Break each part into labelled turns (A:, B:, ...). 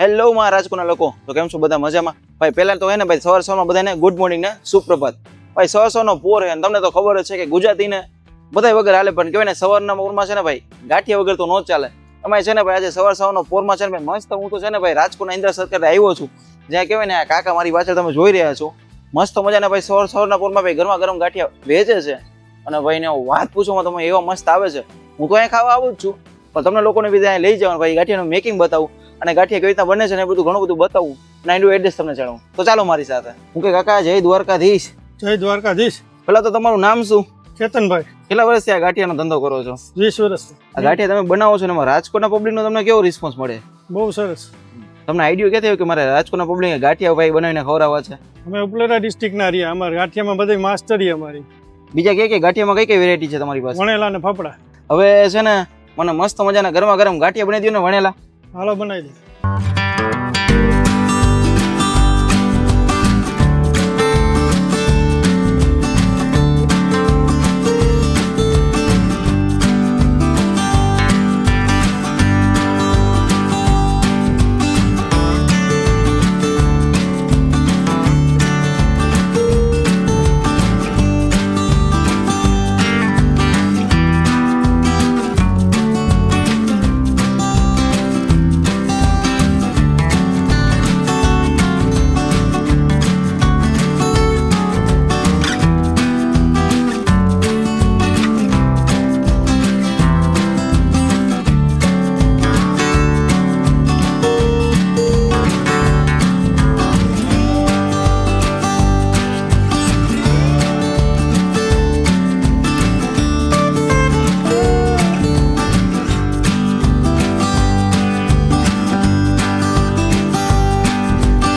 A: Hello માં રાજકોટના લોકો. તો કેમ છો બધા મજામાં? ભાઈ, પહેલાં તો હે ને ભાઈ, સવાર સવારમાં બધાને ગુડ મોર્નિંગ ને સુપ્રભાત. ભાઈ, સવાર સવારનો પોર હે તમને તો ખબર જ છે કે ગુજરાતીને બધાય વગર હાલે, પણ કહેવાય ને સવારના પોરમાં છે ને ભાઈ, ગાંઠિયા વગર તો નો જ ચાલે. અમારે છે ને ભાઈ, આજે સવાર સવારનો પોરમાં છે ને ભાઈ, મસ્ત હું તો છે ને ભાઈ, રાજકોટના ઇન્દ્ર સરકારે આવ્યો છું. જ્યાં કહેવાય ને આ કાકા મારી પાછળ તમે જોઈ રહ્યા છો. મસ્ત મજાના ભાઈ, સવાર સવારના પોરમાં ભાઈ, ગરમા ગરમ ગાંઠિયા વેચે છે. અને ભાઈ ને વાત પૂછવામાં તમે એવા મસ્ત આવે છે. હું તો અહીંયા ખાવા આવું જ છું. પણ તમને લોકોને બી ત્યાં લઈ જવાનું, ભાઈ, ગાંઠિયાનું મેકિંગ બતાવું. અને ગાંઠિયા કેવી રીતના બને છે ને એ બધું ઘણું બધું બતાવું અને એનું એડ્રેસ તમને જણાવું. તો ચાલો મારી સાથે. હું કે કાકા જય દ્વારકાધીશ.
B: જય દ્વારકાધીશ.
A: પેલા તો તમારું નામ શું?
B: કેતનભાઈ.
A: કેટલા વર્ષથી આ ગાંઠિયાનો ધંધો કરો છો?
B: વીસ વર્ષ
A: આ ગાંઠિયા તમે બનાવો છો ને એમાં રાજકોટના પબ્લિકનો તમને કેવો રિસ્પોન્સ મળે?
B: બહુ સરસ.
A: તમને આઈડિયો ક્યાંથી આવ્યો કે મારે રાજકોટના પબ્લિકે ગાંઠિયા ભાઈ બનાવીને ખવડાવવા છે?
B: અમે ઉપલેટા ડિસ્ટ્રિક્ટના રહ્યા. અમારે ગાંઠિયામાં બધી માસ્ટરી અમારી.
A: બીજા કઈ કઈ ગાંઠિયામાં કઈ કઈ વેરાયટી છે તમારી પાસે?
B: વણેલા ને ફાફડા.
A: હવે છે ને મને મસ્ત મજાના ગરમા ગરમ ગાંઠિયા બનાવી દો ને વણેલા.
B: હાલો બનાવી દે.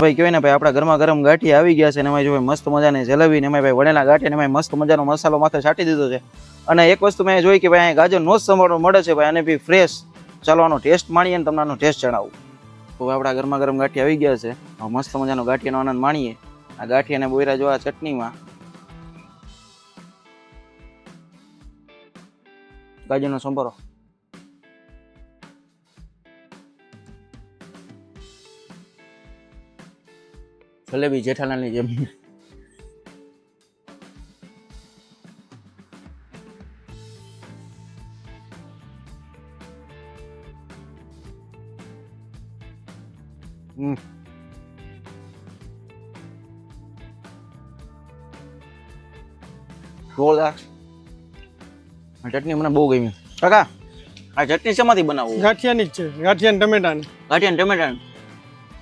A: ભાઈ કહેવાય ને, ભાઈ આપણા ગરમા ગરમ ગાંઠી આવી ગયા છે ને એમાં જો ભાઈ મસ્ત મજાની જલેબી ને એમાં ભાઈ વણેલા ગાંઠી ને એમાં મસ્ત મજાનો મસાલો માથે છાંટી દીધો છે. અને એક વસ્તુ મેં જોઈ કે ભાઈ અહીંયા ગાજર નો જ સંભાળો મળે છે, ભાઈ અને બી ફ્રેશ ચાલો આનો ટેસ્ટ માણીએ ને, તમને આનો ટેસ્ટ જણાવું. તો આપણા ગરમા ગરમ ગાંઠિયા આવી ગયા છે. મસ્ત મજાનો ગાંઠીનો આનંદ માણીએ. આ ગાંઠિયાને બોયરા જો આ ચટણીમાં. ગાજરનો સંભારો. જલેબી જેઠાલાલની જેમ હમ. જોરદાર આ ચટણી મને બહુ ગમી કાકા આ ચટણી શેમાંથી બનાવવું
B: ગાંઠિયાની જ છે ગાંઠિયા ને ટમેટાની
A: ગાંઠિયા ને ટમેટા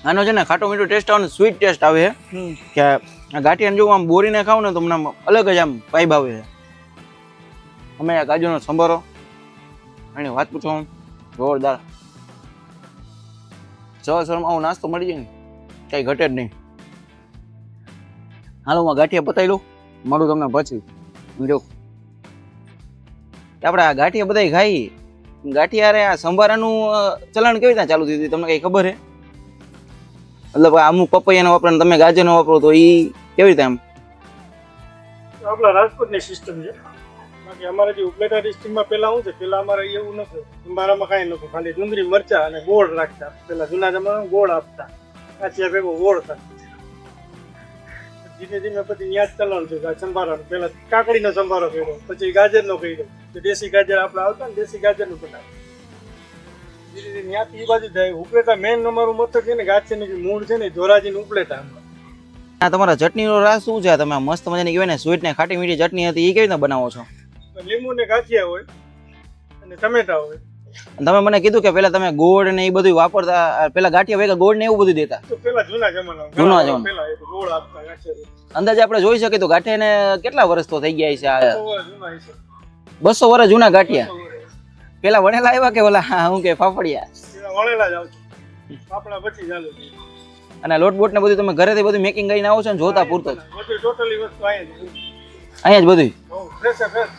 A: આનો છે ને ખાટો મીઠો ટેસ્ટ આવે ને સ્વીટ ટેસ્ટ આવે છે. કે આ ગાંઠિયાને જો આમ બોરીને ખાવ ને તો મને અલગ જ આમ વાઇબ આવે છે. અમે આ કાજુનો સંભારો એની વાત પૂછો જોરદાર. સવાર સવારમાં આવો નાસ્તો મળી જાય ને કઈ ઘટે જ નહીં. હાલો હું ગાંઠિયા પતાવી લઉં મળું તમને પછી. જો. આપણે આ ગાંઠિયા બધા ખાઈ. ગાંઠિયા આ સંભારાનું ચલણ કેવી રીતે ચાલુ થયું તમને કઈ ખબર છે? મતલબ અમુક પપૈયાનો વાપરો તમે ગાજરનો વાપરો તો એ કેવી રીતે આમ?
B: આપણા રાજકોટની સિસ્ટમ છે. બાકી અમારે જે ઉપલેટા ડિસ્ટ્રિક્ટમાં પહેલાં શું છે, પહેલાં અમારે એવું નથી અમારામાં કાંઈ નતું ખાલી ડુંગળી, મરચા અને ગોળ રાખતા. પહેલાં જૂના જમાનામાં ગોળ આપતા. કાચિયા ભેગો ગોળ થતા ધીમે ધીમે પછી ન્યાજ ચલણ છે આ પહેલાં કાકડીનો સંભારો કર્યો, પછી ગાજરનો કર્યો. તો દેશી ગાજર આપણે આવતા ને દેશી ગાજરનું બનાવ્યું ધીરે ત્યાંથી એ બાજુ જાય ઉપલેટા મેઇન અમારું મથક છે ને ગાંઠિયાનું જે મૂળ છે ને ધોરાજીનું ઉપલેટા
A: આ તમારા ચટણીનો રાસ શું છે? તમે મસ્ત મજાની કહેવાય ને સ્વીટ ને ખાટી મીઠી ચટણી હતી એ કેવી રીતે બનાવો છો?
B: લીંબુ ને ગાંઠિયા હોય અને ટમેટા હોય.
A: તમે મને કીધું કે પેલા તમે ગોળ ને એ બધું વાપરતા પેલા ગાંઠિયા ભેગા ગોળ ને એવું બધું દેતા?
B: જૂના જમાના
A: અંદાજે આપણે જોઈ શકીએ તો ગાંઠિયા ને કેટલા વર્ષ તો થઈ ગયા છે. બસો વર્ષ જૂના ગાંઠિયા. પેલા વણેલા આવ્યા કે ઓલા હા, શું કે ફાફડિયા?
B: વણેલા જ આવતો. ફાફડા પછી ચાલુ
A: અને લોટ બોટ ને બધું તમે ઘરેથી બધું મેકિંગ કરીને આવો છો ને જોતા પૂરતો જ.
B: બધું ટોટલી વસ્તુ અહીંયા જ
A: બધું
B: ફ્રેશ ફ્રેશ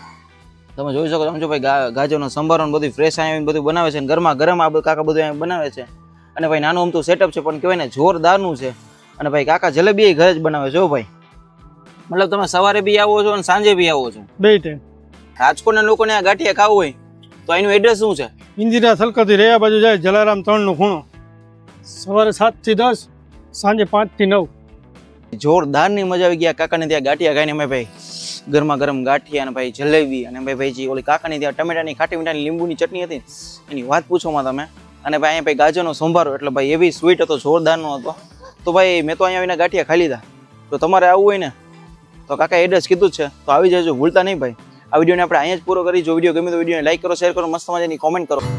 A: તમે જોઈ શકો છો સમજો ભાઈ ગાજરનો સંભારો ને બધું ફ્રેશ અહીંયા બધું બનાવે છે અને ગરમા ગરમ આ બધું કાકા બધું અહીંયા બનાવે છે. અને ભાઈ નાનું અમતું સેટઅપ છે પણ કહેવાય ને જોરદારનું છે. અને ભાઈ કાકા જલેબી ઘરે જ બનાવે છે ભાઈ. મતલબ તમે સવારે બી આવો છો અને સાંજે બી આવો છો.
B: બે ટાઈમ
A: રાજકોટના લોકોને આ ગાંઠિયા ખાવું હોય. તો એનું એડ્રેસ શું છે?
B: ઇન્દિરા સલકતી રહ્યા બાજુ જાય જલારામ ત્રણ નો ખૂણો. સવારે સાતથી દસ સાંજે પાંચથી નવ.
A: જોરદારની મજા આવી ગયા કાકાને ત્યાં ગાંઠિયા ખાઈને. અમે ભાઈ ગરમા ગરમ ગાંઠિયા અને ભાઈ જલેબી અને ભાઈ ભાઈ જે ઓલી કાકાની ત્યાં ટમેટાની ખાટી મીઠાની લીંબુની ચટણી હતી. એની વાત પૂછોમાં તમે. અને ભાઈ અહીંયા ભાઈ ગાજરનો સંભારો એટલે ભાઈ એવી સ્વીટ હતો જોરદારનો હતો. તો ભાઈ મેં તો અહીંયા આવીને ગાંઠિયા ખાઈ લીધા. તો તમારે આવવું હોય ને? તો કાકા એડ્રેસ કીધું છે. તો આવી જજો ભૂલતા નહીં ભાઈ. આ વિડીયોને આપણે અહીંયા જ પૂરો કરી. જો વીડિયો ગમે તો વિડીયોને લાઈક કરો શેર કરો, મસ્ત મજાની કોમેન્ટ કરો.